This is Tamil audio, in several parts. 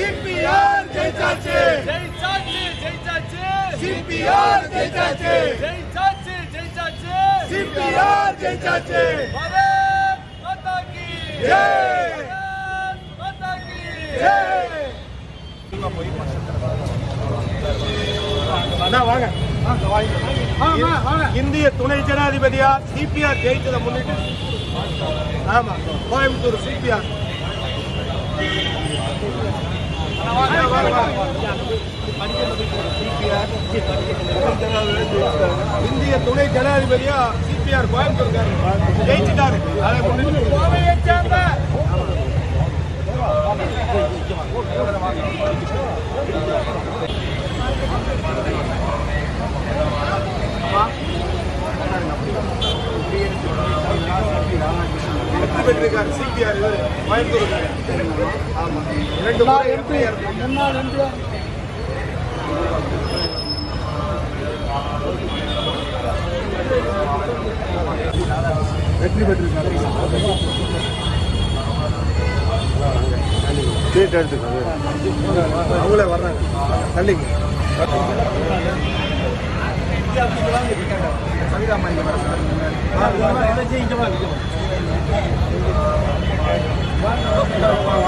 ஜெயிச்சாச்சு. ஜெயிச்சாச்சு ஜெயிச்சாச்சு. சிபிஆர் ஜெயிச்சாச்சு. ஜெயிச்சாச்சு ஜெயிச்சாச்சு. சிபிஆர் ஜெயிச்சாச்சு. பாரத் மாதா கி ஜெய். பாரத் மாதா கி ஜெய். வாங்க. இந்திய துணை ஜனாதிபதியா சிபிஆர் ஜெயிச்சதை முன்னிட்டு ஆமா கோயம்புத்தூர் சிபிஆர். இந்திய துணை ஜனாதிபதியா சிபிஆர் கோயம்புத்தூர் ஜெயிச்சிட்டாரு. அதை முன்னிட்டு கோவையை சேர்ந்த வெற்றி பெற்றிருக்கார் சிபிஆர் கோயம்புத்தூர் ஆமா இரண்டு முறை எம்பி முன்னாள் எம்பி வெற்றி பெற்றிருக்காரு சீட் எடுத்துக்கோங்க அவங்களே வர்றாங்க தள்ளிங்க சவிதாமா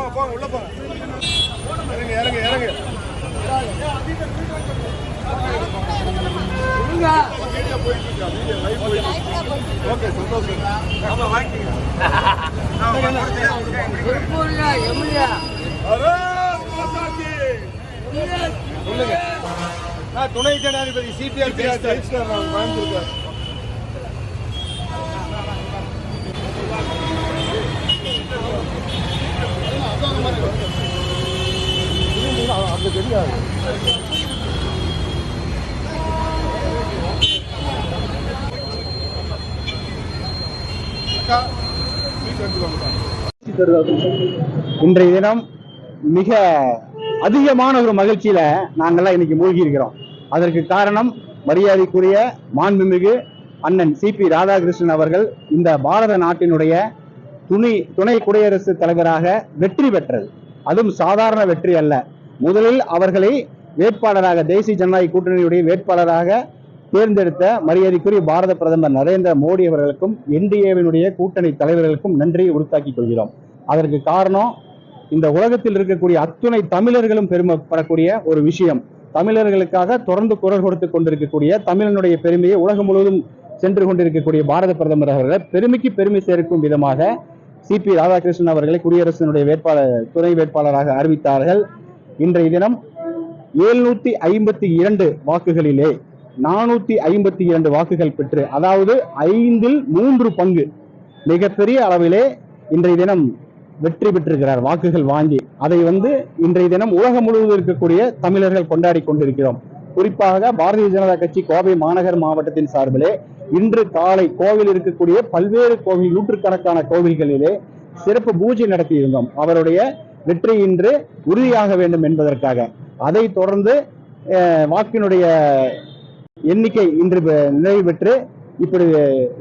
போங்க போங்க உள்ள போங்க. இறங்க இறங்க இறங்க. ஓகே சந்தோஷம். ஆமா வாங்கிக்கங்க. சொல்லுங்க. நான் துணை ஜனாதிபதி சிபிஆர் ஜெயிச்சிட்டார். கோயம்புத்தூர் இன்றைய தினம் மிக அதிகமான ஒரு மகிழ்ச்சியில நாங்கெல்லாம் இன்னைக்கு மூழ்கி இருக்கிறோம் அதற்கு காரணம் மரியாதைக்குரிய மாண்புமிகு அண்ணன் சிபி ராதாகிருஷ்ணன் அவர்கள் இந்த பாரத நாட்டினுடைய துணை துணை குடியரசுத் தலைவராக வெற்றி பெற்றது. அதுவும் சாதாரண வெற்றி அல்ல. முதலில் அவர்களை வேட்பாளராக தேசிய ஜனநாயக கூட்டணியுடைய வேட்பாளராக தேர்ந்தெடுத்த மரியாதைக்குரிய பாரத பிரதமர் நரேந்திர மோடி அவர்களுக்கும் என்டிஏவினுடைய கூட்டணி தலைவர்களுக்கும் நன்றியை உறுத்தாக்கிக் கொள்கிறோம். அதற்கு காரணம் இந்த உலகத்தில் இருக்கக்கூடிய அத்துணை தமிழர்களும் பெருமைப்படக்கூடிய ஒரு விஷயம். தமிழர்களுக்காக தொடர்ந்து குரல் கொடுத்து கொண்டிருக்கக்கூடிய தமிழனுடைய பெருமையை உலகம் முழுவதும் சென்று கொண்டிருக்கக்கூடிய பாரத பிரதமர் அவர்களை பெருமைக்கு பெருமை சேர்க்கும் விதமாக சிபி ராதாகிருஷ்ணன் அவர்களை குடியரசினுடைய வேட்பாளர் துணை வேட்பாளராக அறிவித்தார்கள். இன்றைய தினம் ஏழ்நூத்தி ஐம்பத்தி இரண்டு வாக்குகளிலே நானூத்தி ஐம்பத்தி இரண்டு வாக்குகள் பெற்று அதாவது ஐந்தில் மூன்று பங்கு மிகப்பெரிய அளவிலே இன்றைய தினம் வெற்றி பெற்றிருக்கிறார் வாக்குகள் வாங்கி. அதை வந்து இன்றைய தினம் உலகம் முழுவதும் இருக்கக்கூடிய தமிழர்கள் கொண்டாடி கொண்டிருக்கிறோம். குறிப்பாக பாரதிய ஜனதா கட்சி கோவை மாநகர் மாவட்டத்தின் சார்பிலே இன்று காலை கோவில் இருக்கக்கூடிய பல்வேறு கோவில் நூற்றுக்கணக்கான கோவில்களிலே சிறப்பு பூஜை நடத்தியிருந்தோம். அவருடைய வெற்றி இன்று உறுதியாக வேண்டும் என்பதற்காக. அதை தொடர்ந்து வாக்கினுடைய எண்ணிக்கை இன்று நிறைவு பெற்று இப்படி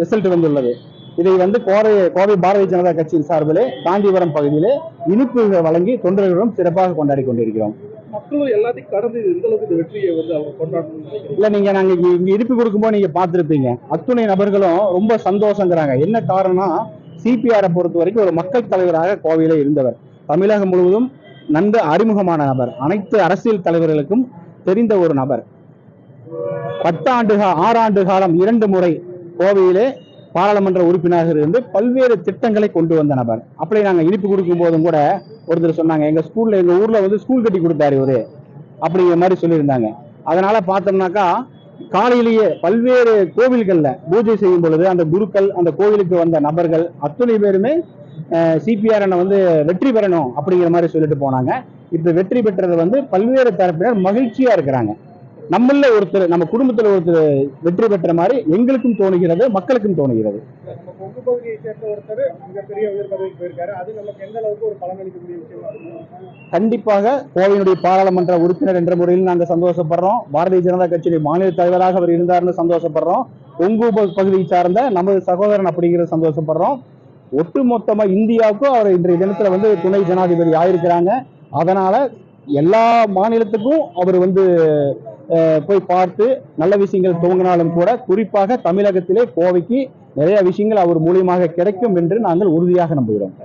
ரிசல்ட் வந்துள்ளது. இதை வந்து கோவை கோவை பாரதிய ஜனதா கட்சியின் சார்பிலே காந்திபுரம் பகுதியிலே இனிப்பு வழங்கி தொண்டர்களுடன் சிறப்பாக கொண்டாடி கொண்டிருக்கிறோம். மக்களும் எல்லாத்தையும் கடந்து இந்த அளவுக்கு வெற்றியை வந்து அவங்க நினைக்கிறேன் இல்ல நீங்க நாங்க இங்க இங்க இனிப்பு கொடுக்கும்போது நீங்க பார்த்திருப்பீங்க. அத்துணை நபர்களும் ரொம்ப சந்தோஷங்கிறாங்க. என்ன காரணம் சிபிஆரை பொறுத்த வரைக்கும் ஒரு மக்கள் தலைவராக கோவையில இருந்தவர். தமிழகம் முழுவதும் நன்கு அறிமுகமான நபர். அனைத்து அரசியல் தலைவர்களுக்கும் தெரிந்த ஒரு நபர். பத்தாண்டு ஆறாண்டு காலம் இரண்டு முறை கோவையிலே பாராளுமன்ற உறுப்பினராக இருந்து பல்வேறு திட்டங்களை கொண்டு வந்த நபர். அப்படி நாங்கள் இனிப்பு கொடுக்கும் போதும் கூட ஒருத்தர் சொன்னாங்க எங்கள் ஸ்கூலில் எங்கள் ஊரில் வந்து ஸ்கூல் கட்டி கொடுத்தாரு ஒரு அப்படிங்கிற மாதிரி சொல்லியிருந்தாங்க. அதனால் பார்த்தோம்னாக்கா காலையிலேயே பல்வேறு கோவில்களில் பூஜை செய்யும் பொழுது அந்த குருக்கள் அந்த கோவிலுக்கு வந்த நபர்கள் அத்துணை பேருமே சிபிஆர் வந்து வெற்றி பெறணும் அப்படிங்கிற மாதிரி சொல்லிட்டு போனாங்க. இப்ப வெற்றி பெற்றது வந்து பல்வேறு தரப்பினர் மகிழ்ச்சியா இருக்கிறாங்க. நம்மள ஒருத்தர் நம்ம குடும்பத்துல ஒருத்தர் வெற்றி பெற்ற மாதிரி எங்களுக்கும் தோணுகிறது மக்களுக்கும் தோணுகிறது. கண்டிப்பாக கோவையினுடைய பாராளுமன்ற உறுப்பினர் என்ற முறையில் நாங்கள் சந்தோஷப்படுறோம். பாரதிய ஜனதா கட்சியுடைய மாநில தலைவராக அவர் இருந்தார்னு சந்தோஷப்படுறோம். கொங்கு ப- பகுதியை சார்ந்த நமது சகோதரன் அப்படிங்கிறது சந்தோஷப்படுறோம். ஒட்டுமொத்தமா இந்தியாவுக்கும் அவர் இன்றைய தினத்துல வந்து துணை ஜனாதிபதி ஆயிருக்கிறாங்க. அதனால எல்லா மாநிலத்துக்கும் அவர் வந்து போய் பார்த்து நல்ல விஷயங்கள் துவங்கினாலும் கூட குறிப்பாக தமிழகத்திலே கோவைக்கு நிறைய விஷயங்கள் அவர் மூலியமாக கிடைக்கும் என்று நாங்கள் உறுதியாக நம்புகிறோம்.